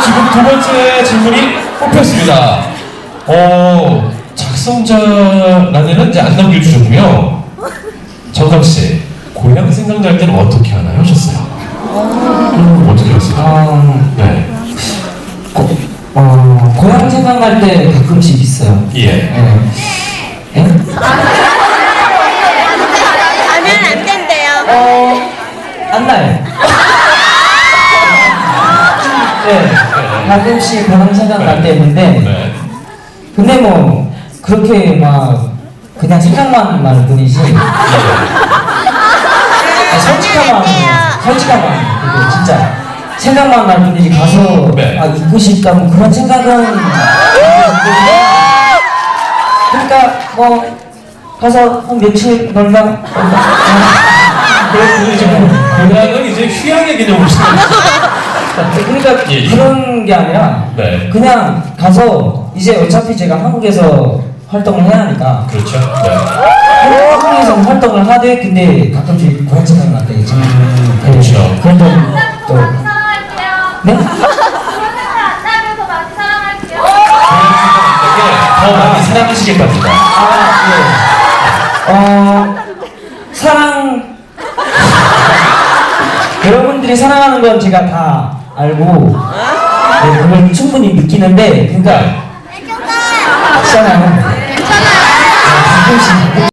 두 번째 질문이 뽑혔습니다. 어, 작성자란에는 이제 안 남겨주셨고요. 정강 씨, 고향 생각날 때는 어떻게 하나요? 하셨어요. 음, 어떻게 하세요? 어, 네. 고, 어, 고향 생각날 때 가끔씩 있어요. 예. 예. 예? 네, 가끔씩 고향 생각 날 때 있는데, 네. 근데 뭐, 그렇게 막, 그냥 생각만 나는 뿐이지, 예. 아, 솔직한 마음, 솔직한 마음, 그게 진짜 생각만 날 뿐이지 가서 네. 아 잊고 싶다 뭐 그런 생각은 그러니까 뭐 가서 한 며칠 놀다 그렇군요. 고향은 이제 휴양의 개념으로. 그러니까 예, 예. 그런 게 아니라 네. 그냥 가서 이제 어차피 제가 한국에서 활동을 해야 하니까 그렇죠. 네. 한국에서 활동을 하되 근데 가끔씩 고향 생각이 날 때가 있죠. 음, 그렇죠. 그런 적또 사랑할게요. 네? 그런 생각 안 나면서 많이 사랑할게요. 고향 생각날 때더 많이 사랑하시길 바랍니다. 아, 예. 어, 사랑. 여러분들이 사랑하는 건 제가 다 알고, 네, 그걸 충분히 느끼는데, 그러니까, 네. 있잖아요. 괜찮아요. 가끔씩